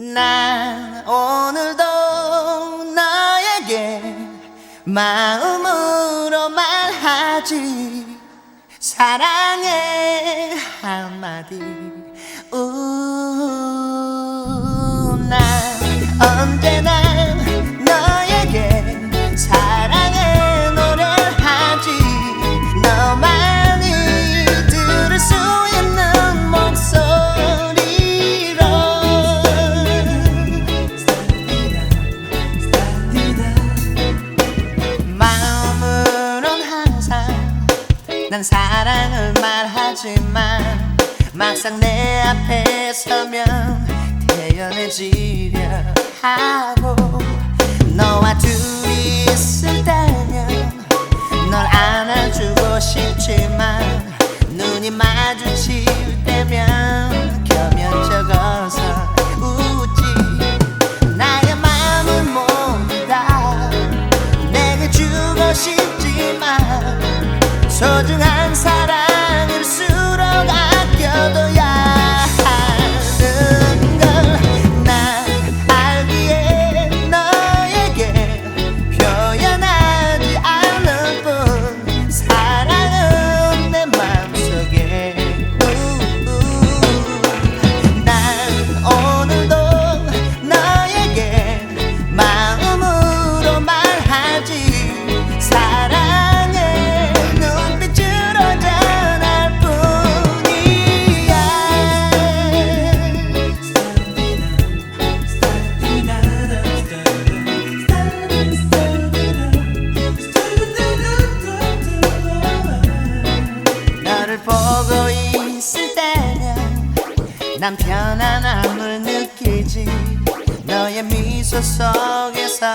난 오늘도 너에게 마음으로 말하지. 사랑해 한마디. 우난 언제나 난 사랑을 말하지만 막상 내 앞에 서면 태연해지려 하고 너와 둘이 있을 때면 널 안아주고 싶지만 눈이 마주칠 때면 겸연쩍어서 소중한 사랑일수록 아껴둬 난 편안함을 느끼지. 너의 미소 속에서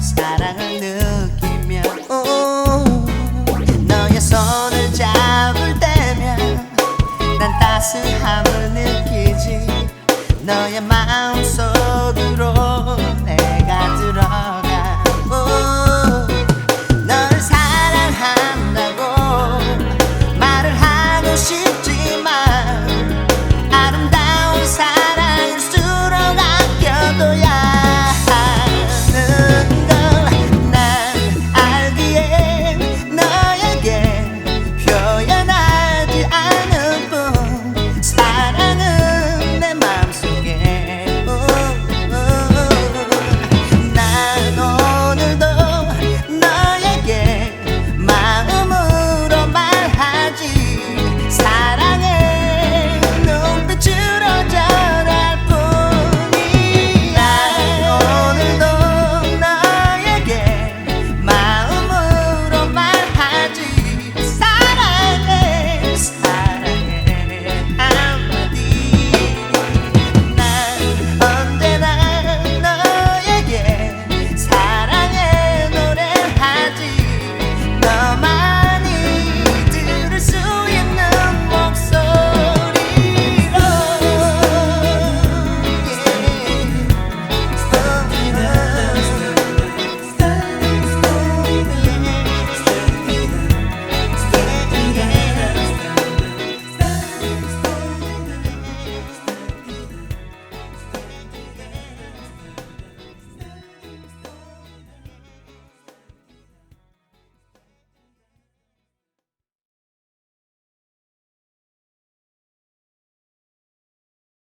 사랑을 느끼며 우, 너의 손을 잡을 때면 난 따스함을 느끼지. 너의 마음 속으로 내가 들어가